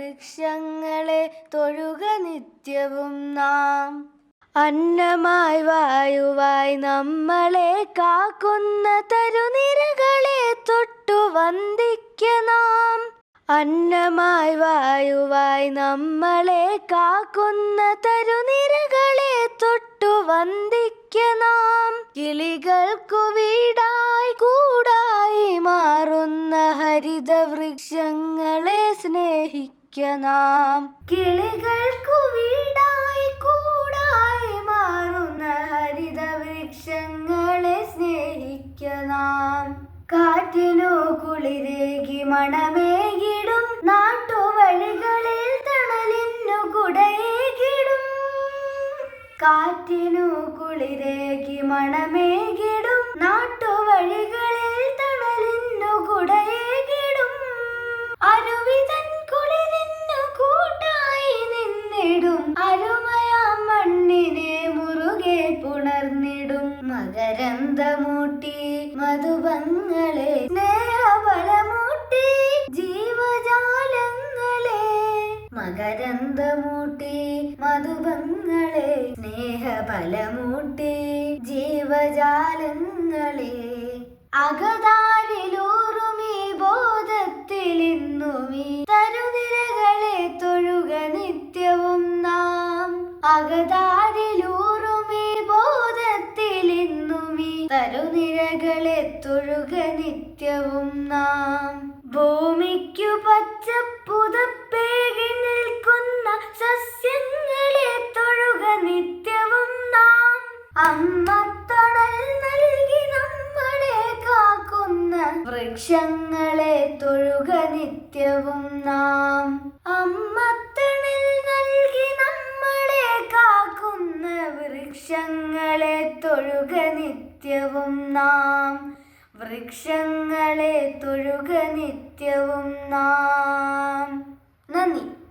വൃക്ഷങ്ങളെ തൊഴുക നിത്യവും നാം. അന്നമായി വായുവായി നമ്മളെ കാക്കുന്ന തരുനിരകളെ തൊട്ടു വന്ദിക്ക നാം. അന്നമായി വായുവായി നമ്മളെ കാക്കുന്ന തരുനിരകളെ തൊട്ടു വന്ദിക്ക നാം. കിളികൾക്കു വീടായി കൂടായി മാറുന്ന ഹരിത സ്നേഹിക്ക നാം കിളികൾക്കു വീടായി കൂടായി മാറുന്ന ഹരിത വൃക്ഷങ്ങളെ സ്നേഹിക്ക നാം കാറ്റിനു കുളിരേകി മണമേകിടും. നാട്ടുവഴികളിൽ തണലിനു കുടയേകിടും. കാറ്റിനു കുളിരേകി മണമേകിടും. നാട്ടുവഴികളിൽ മകരന്തമൂട്ടി മധുബങ്ങളെ സ്നേഹബലമൂട്ടി ജീവജാലങ്ങളെ മകരന്തമൂട്ടി മധുബങ്ങളെ സ്നേഹബലമൂട്ടി ജീവജാലങ്ങളെ അകതാരിലൂറുമീ ബോധത്തിലിന്നുമീ തരുനിരകളെ തൊഴുക നിത്യവും നാം അകതാരിലൂറുമീ തരുനിരകളെ തൊഴുക നിത്യവും നാം. ഭൂമിക്കു പച്ചപ്പുതപ്പേകി നിൽക്കുന്ന സസ്യങ്ങളെ തൊഴുക നിത്യവും നാം അമ്മത്തണൽ നൽകി നമ്മളെ കാക്കുന്ന വൃക്ഷങ്ങളെ തൊഴുക നിത്യവും നാം. അമ്മത്തണൽ വൃക്ഷങ്ങളെ തൊഴുക നിത്യവും നാം. വൃക്ഷങ്ങളെ തൊഴുക നിത്യവും നാം. നന്ദി.